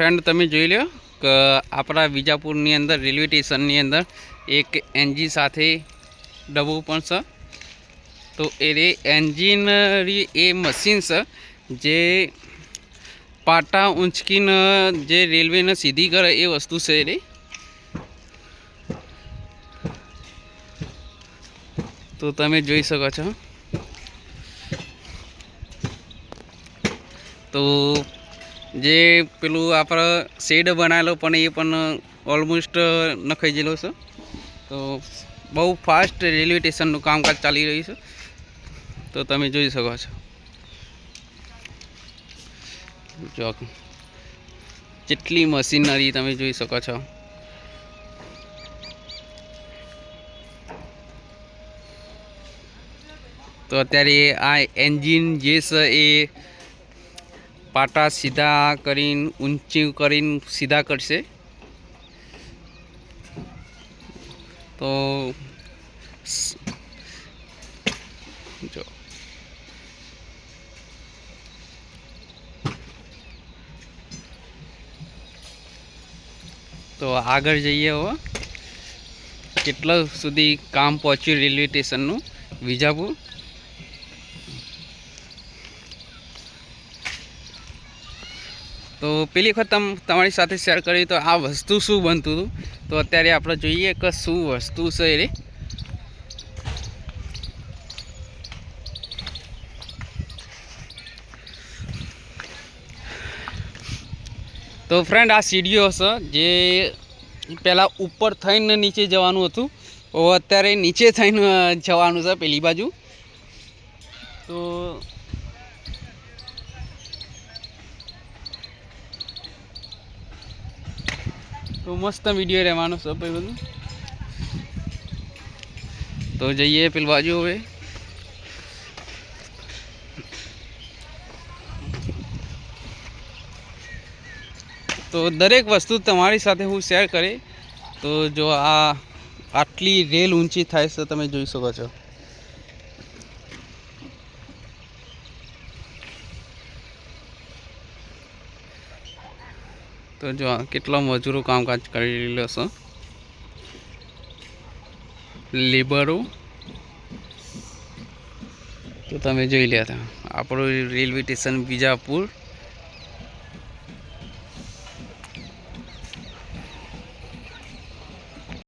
Friend તમે જોઈ લો કે આપણા વિજાપુરની અંદર, રેલવે સ્ટેશનની અંદર એક એન્જિન સાથે ડબ્બો પણ છે. તો એ રે એન્જિનરી એ મશીન છે જે પાટા ઊંચકીને જે રેલવેને સીધી કરે એ વસ્તુ છે રે. તો તમે જોઈ શકો છો. તો જે પેલું આપણે શેડ બનાવેલો, પણ એ પણ ઓલમોસ્ટ નખાઈ ગયેલો છે. તો બહુ ફાસ્ટ રેલવે સ્ટેશનનું કામકાજ ચાલી રહ્યું છે. તો તમે જોઈ શકો છો. જો જેટલી મશીનરી તમે જોઈ શકો છો. તો અત્યારે આ એન્જિન જે છે એ પાટા સીધા કરીને, ઊંચી કરીને સીધા કરશે. તો જો. તો આગળ જઈએ હવે. કેટલા સુધી કામ પહોંચ્યું રેલવે સ્ટેશનનું? વિજાપુર? તો પેલી વખત તમ તમારી સાથે શેર કરી તો આ વસ્તુ શું બનતું હતું? તો અત્યારે આપણે જોઈએ કે શું વસ્તુ છે એ તો ફ્રેન્ડ આ સીડીઓ છે જે પહેલાં ઉપર થઈને નીચે જવાનું હતું. અત્યારે નીચે થઈને જવાનું છે પેલી બાજુ. તો તો મસ્ત વીડિયો રહેવાનો છે ભાઈ બધું તો જઈએ પેલી બાજુ હવે. તો દરેક વસ્તુ તમારી સાથે હું શેર કરી. તો જો આ આટલી રેલ ઊંચી થાય છે, તમે જોઈ શકો છો. તો જો કેટલો મજૂરો કામકાજ કરી રહેલો લેબરો તો તમે જોઈ લ્યા હતા આપણું રેલવે સ્ટેશન બીજાપુર.